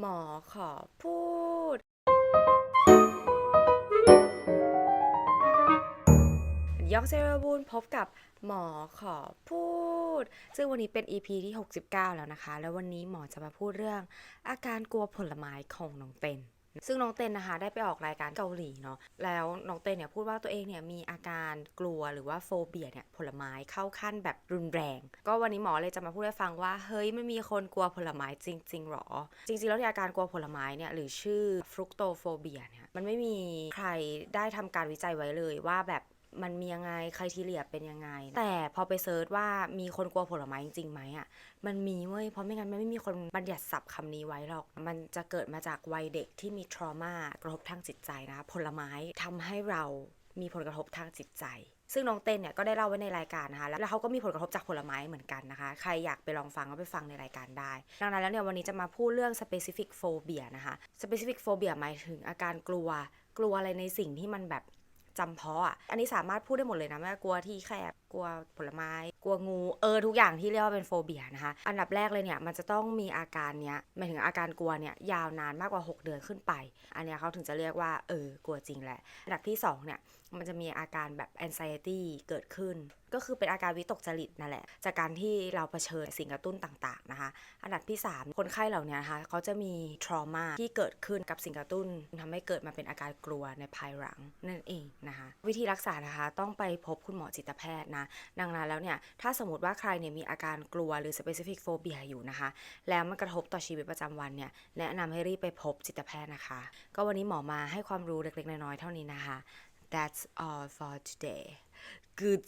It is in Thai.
หมอขอพูด ยอกเซราบูนพบกับหมอขอพูด ซึ่งวันนี้เป็น EP ที่ 69 แล้วนะคะ แล้ววันนี้หมอจะมาพูดเรื่อง อาการกลัวผลไม้ของน้องเต้น ซึ่งน้องเต้นนะคะได้ไปออกรายการเกาหลีเนาะแล้วน้องเต้นเนี่ยพูดว่าตัวเองเนี่ยมีอาการกลัวหรือว่าโฟเบียเนี่ยผลไม้เข้าขั้นแบบรุนแรง ก็วันนี้หมอเลยจะมาพูดให้ฟังว่าเฮ้ยมันมีคนกลัวผลไม้จริงๆหรอ จริงๆแล้วที่อาการกลัวผลไม้เนี่ยหรือชื่อฟรุกโตโฟเบียเนี่ยมันไม่มีใครได้ทำการวิจัยไว้เลยว่าแบบ มันมียังไงใครทีเลียเป็นยังไง แต่พอไปเซิร์ชว่ามีคนกลัวผลไม้จริงๆไหมอะมันมีเว้ยเพราะไม่งั้นมันไม่มีคนบัญญัติศัพท์คำนี้ไว้หรอก มันจะเกิดมาจากวัยเด็กที่มีทรมากระทบทางจิตใจนะคะผลไม้ทำให้เรามีผลกระทบทางจิตใจ ซึ่งน้องเต้นเนี่ยก็ได้เล่าไว้ในรายการนะคะแล้วเขาก็มีผลกระทบจากผลไม้เหมือนกันนะคะ ใครอยากไปลองฟังก็ไปฟังในรายการได้ ดังนั้นแล้วเนี่ยวันนี้จะมาพูดเรื่อง specific phobia นะคะ specific phobia หมายถึงอาการกลัวกลัวอะไรในสิ่งที่มันแบบ จำเพาะอะอันนี้สามารถพูดได้หมดเลยนะไม่กลัวที่แคบกลัวผลไม้ กลัวงูเออทุกอย่างที่เรียกว่าเป็นโฟเบียนะคะ อันดับแรกเลยเนี่ยมันจะต้องมีอาการเนี้ยหมายถึงอาการกลัวเนี่ยยาวนานมากกว่า 6 เดือนขึ้นไป อันเนี้ยเขาถึงจะเรียกว่าเออกลัวจริงแหละอันดับที่สองเนี่ยมันจะมีอาการแบบ anxiety เกิดขึ้น ก็คือเป็นอาการวิตกจริตนั่นแหละ จากการที่เราเผชิญสิ่งกระตุ้นต่างๆนะคะ อันดับที่ 3 คนไข้เหล่านี้นะคะเขาจะมี trauma ที่เกิดขึ้นกับสิ่งกระตุ้นทำให้เกิดมาเป็นอาการกลัวในภายหลังนั่นเองนะคะวิธีรักษานะคะต้องไปพบคุณหมอจิตแพทย์นะดังนั้นแล้วเนี่ยถ้าสมมติว่าใครเนี่ยมีอาการกลัวหรือ specific phobia อยู่นะคะ แล้วมันกระทบต่อชีวิตประจำวันเนี่ยแนะนำให้รีบไปพบจิตแพทย์นะคะ ก็วันนี้หมอมาให้ความรู้เล็กๆน้อยๆเท่านี้นะคะ That's all for today. Good